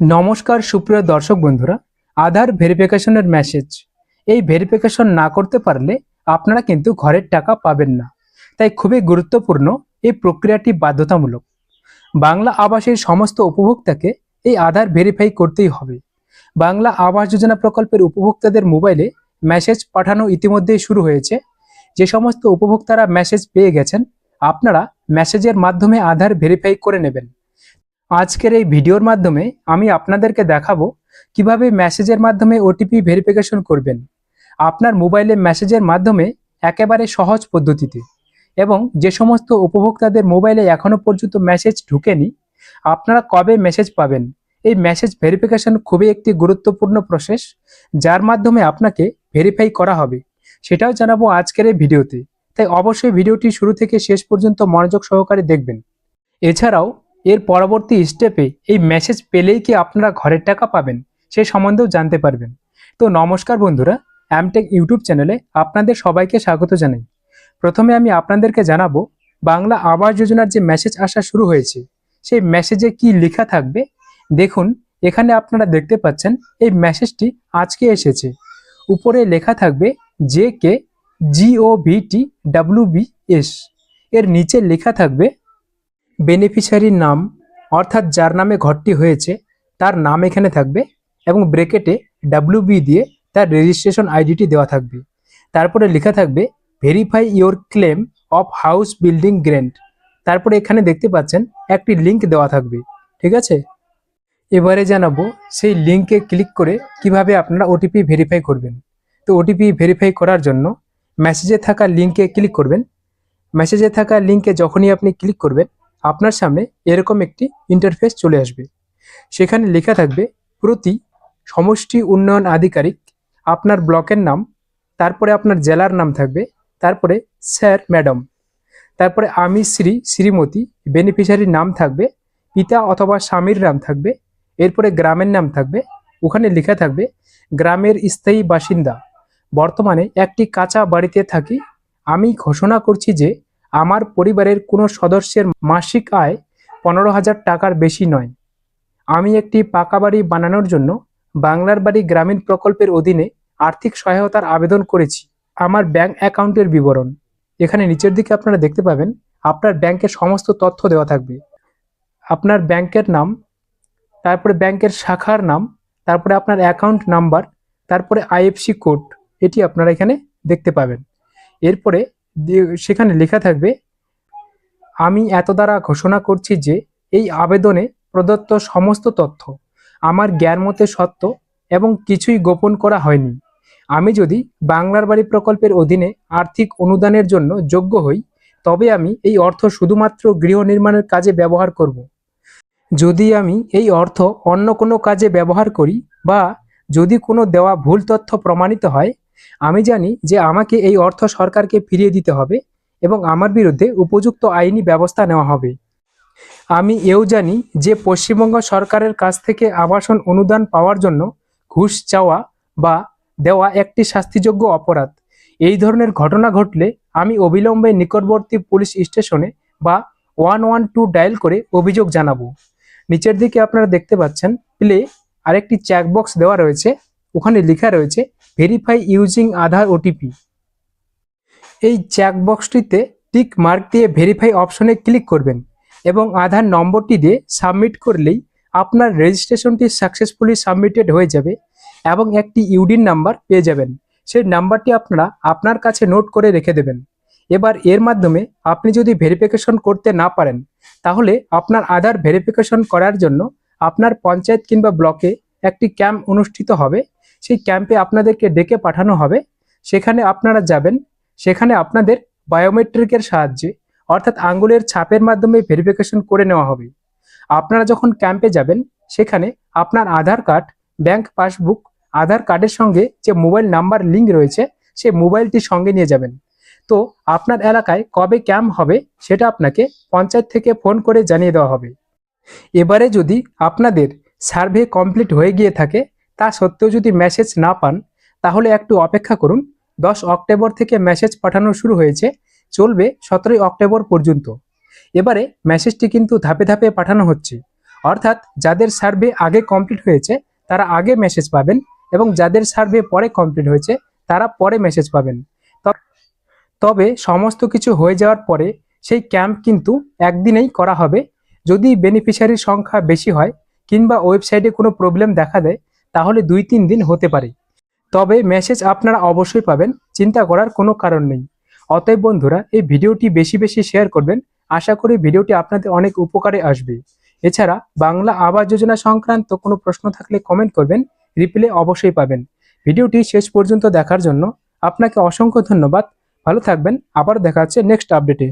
নমস্কার, সুপ্রিয় দর্শক বন্ধুরা, আধার ভেরিফিকেশনের মেসেজ এই ভেরিফিকেশন না করতে পারলে আপনারা কিন্তু ঘরের টাকা পাবেন না। তাই খুবই গুরুত্বপূর্ণ এই প্রক্রিয়াটি বাধ্যতামূলক। বাংলা আবাসের সমস্ত উপভোক্তাকে এই আধার ভেরিফাই করতেই হবে। বাংলা আবাস যোজনা প্রকল্পের উপভোক্তাদের মোবাইলে মেসেজ পাঠানো ইতিমধ্যেই শুরু হয়েছে। যে সমস্ত উপভোক্তারা মেসেজ পেয়ে গেছেন, আপনারা মেসেজের মাধ্যমে আধার ভেরিফাই করে নেবেন। আজকের এই ভিডিওর মাধ্যমে আমি আপনাদেরকে দেখাবো কীভাবে মেসেজের মাধ্যমে ওটিপি ভেরিফিকেশন করবেন। আপনার মোবাইলে মেসেজের মাধ্যমে একেবারে সহজ পদ্ধতিতে এবং যে সমস্ত উপভোক্তাদের মোবাইলে এখনও পর্যন্ত মেসেজ ঢুকেনি, আপনারা কবে মেসেজ পাবেন? এই মেসেজ ভেরিফিকেশন খুবই একটি গুরুত্বপূর্ণ প্রসেস যার মাধ্যমে আপনাকে ভেরিফাই করা হবে। সেটাও জানাব আজকের এই ভিডিওতে। তাই অবশ্যই ভিডিওটি শুরু থেকে শেষ পর্যন্ত মনোযোগ সহকারে দেখবেন। এছাড়াও এর পরবর্তী স্টেপে এই মেসেজ পেলেই কি আপনারা ঘরের টাকা পাবেন? সে সম্বন্ধেও জানতে পারবেন। তো নমস্কার বন্ধুরা অ্যামটেক ইউটিউব চ্যানেলে আপনাদের সবাইকে স্বাগত জানাই। প্রথমে আমি আপনাদেরকে জানাব, বাংলা আবাস যোজনার যে মেসেজ আসা শুরু হয়েছে, সেই মেসেজে কি লেখা থাকবে? দেখুন, এখানে আপনারা দেখতে পাচ্ছেন, এই মেসেজটি আজকে এসেছে। উপরে লেখা থাকবে জে কে জিও ভিটি ডাব্লিউ বি এস এর নিচে লেখা থাকবে বেনিফিশিয়ারির নাম, অর্থাৎ যার নামে ঘরটি হয়েছে, তার নাম এখানে থাকবে এবং ব্রেকেটে ডাব্লিউ দিয়ে তার রেজিস্ট্রেশন আইডিটি দেওয়া থাকবে। তারপরে লেখা থাকবে verify your claim of house building grant তারপরে এখানে দেখতে পাচ্ছেন, একটি লিংক দেওয়া থাকবে। ঠিক আছে? এবারে জানাব, সেই লিংকে ক্লিক করে কীভাবে আপনারা ওটিপি ভেরিফাই করবেন। তো ওটিপি ভেরিফাই করার জন্য মেসেজে থাকা লিংকে ক্লিক করবেন। মেসেজে থাকা লিংকে যখনই আপনি ক্লিক করবেন আপনার সামনে এরকম একটি ইন্টারফেস চলে আসবে। সেখানে লেখা থাকবে, প্রতি সমষ্টি উন্নয়ন আধিকারিক, আপনার ব্লকের নাম, তারপরে আপনার জেলার নাম থাকবে, তারপরে স্যার, ম্যাডাম। তারপরে আমি, শ্রী, শ্রীমতী বেনিফিশিয়ারির নাম থাকবে, পিতা অথবা স্বামীর নাম থাকবে, এরপরে গ্রামের নাম থাকবে, ওখানে লেখা থাকবে, গ্রামের স্থায়ী বাসিন্দা, বর্তমানে একটি কাঁচা বাড়িতে থাকি, আমি ঘোষণা করছি যে আমার পরিবারের কোনো সদস্যের মাসিক আয় পনেরো হাজার টাকার বেশি নয়। আমি একটি পাকা বাড়ি বানানোর জন্য বাংলার বাড়ি গ্রামীণ প্রকল্পের অধীনে আর্থিক সহায়তার আবেদন করেছি। আমার ব্যাংক অ্যাকাউন্টের বিবরণ। এখানে নিচের দিকে আপনারা দেখতে পাবেন, আপনার ব্যাংকের সমস্ত তথ্য দেওয়া থাকবে। আপনার ব্যাংকের নাম, তারপরে ব্যাংকের শাখার নাম, তারপরে আপনার অ্যাকাউন্ট নাম্বার, তারপরে আইএফসি কোড, এটি আপনারা এখানে দেখতে পাবেন। এরপরে সেখানে লেখা থাকবে, আমি এত দ্বারা ঘোষণা করছি যে এই আবেদনে প্রদত্ত সমস্ত তথ্য আমার জ্ঞান মতে সত্য এবং কিছুই গোপন করা হয়নি। আমি যদি বাংলার বাড়ি প্রকল্পের অধীনে আর্থিক অনুদানের জন্য যোগ্য হই, তবে আমি এই অর্থ শুধুমাত্র গৃহ নির্মাণের কাজে ব্যবহার করব। যদি আমি এই অর্থ অন্য কোনো কাজে ব্যবহার করি বা যদি কোনো দেওয়া ভুল তথ্য প্রমাণিত হয় আমি জানি যে আমাকে এই অর্থ সরকারকে ফিরিয়ে দিতে হবে এবং আমার বিরুদ্ধে উপযুক্ত আইনি ব্যবস্থা নেওয়া হবে। আমি এও জানি যে পশ্চিমবঙ্গ সরকারের কাছ থেকে আবাসন অনুদান পাওয়ার জন্য ঘুষ চাওয়া বা দেওয়া একটি শাস্তিযোগ্য অপরাধ। এই ধরনের ঘটনা ঘটলে আমি অবিলম্বে নিকটবর্তী পুলিশ স্টেশনে বা ওয়ান ওয়ান টু ডায়াল করে অভিযোগ জানাব। নিচের দিকে আপনারা দেখতে পাচ্ছেন, প্লে আরেকটি চেকবক্স দেওয়া রয়েছে। ওখানে লেখা রয়েছে ভেরিফাই ইউজিং আধার ওটিপি এই চেকবক্সটিতে টিক মার্ক দিয়ে ভেরিফাই অপশনে ক্লিক করবেন এবং আধার নম্বরটি দিয়ে সাবমিট করলেই আপনার রেজিস্ট্রেশনটি সাকসেসফুলি সাবমিটেড হয়ে যাবে এবং একটি ইউডিন নাম্বার পেয়ে যাবেন। সেই নাম্বারটি আপনারা আপনার কাছে নোট করে রেখে দেবেন। এবার এর মাধ্যমে আপনি যদি ভেরিফিকেশন করতে না পারেন, তাহলে আপনার আধার ভেরিফিকেশন করার জন্য আপনার পঞ্চায়েত কিংবা ব্লকে একটি ক্যাম্প অনুষ্ঠিত হবে সেই ক্যাম্পে আপনাদেরকে ডেকে পাঠানো হবে। সেখানে আপনারা যাবেন। সেখানে আপনাদের বায়োমেট্রিকের সাহায্যে, অর্থাৎ আঙ্গুলের ছাপের মাধ্যমে ভেরিফিকেশন করে নেওয়া হবে। আপনারা যখন ক্যাম্পে যাবেন, সেখানে আপনার Aadhaar card bank passbook Aadhaar কার্ডের সঙ্গে যে মোবাইল নাম্বার লিঙ্ক রয়েছে সেই মোবাইলটি সঙ্গে নিয়ে যাবেন। তো আপনার এলাকায় কবে ক্যাম্প হবে, সেটা আপনাকে পঞ্চায়েত থেকে ফোন করে জানিয়ে দেওয়া হবে। এবারে যদি আপনাদের সার্ভে কমপ্লিট হয়ে গিয়ে থাকে তা সত্ত্বেও যদি মেসেজ না পান, তাহলে একটু অপেক্ষা করুন। দশ অক্টোবর থেকে মেসেজ পাঠানো শুরু হয়েছে, চলবে সতেরোই অক্টোবর পর্যন্ত। এবারে মেসেজটি কিন্তু ধাপে ধাপে পাঠানো হচ্ছে। অর্থাৎ যাদের সার্ভে আগে কমপ্লিট হয়েছে, তারা আগে মেসেজ পাবেন এবং যাদের সার্ভে পরে কমপ্লিট হয়েছে, তারা পরে মেসেজ পাবেন। তবে সমস্ত কিছু হয়ে যাওয়ার পরে সেই ক্যাম্প কিন্তু একদিনেই করা হবে। যদি বেনিফিশিয়ারির সংখ্যা বেশি হয় কিংবা ওয়েবসাইটে কোনো প্রবলেম দেখা দেয় তাহলে দুই তিন দিন হতে পারে। তবে মেসেজ আপনারা অবশ্যই পাবেন, চিন্তা করার কোনো কারণ নেই। অতএব বন্ধুরা, এই ভিডিওটি বেশি বেশি শেয়ার করবেন। আশা করি ভিডিওটি আপনাদের অনেক উপকারে আসবে। এছাড়া বাংলা আবাস যোজনা সংক্রান্ত কোনো প্রশ্ন থাকলে কমেন্ট করবেন রিপ্লে অবশ্যই পাবেন। ভিডিওটি শেষ পর্যন্ত দেখার জন্য আপনাকে অসংখ্য ধন্যবাদ। ভালো থাকবেন, আবার দেখা হচ্ছে নেক্সট আপডেটে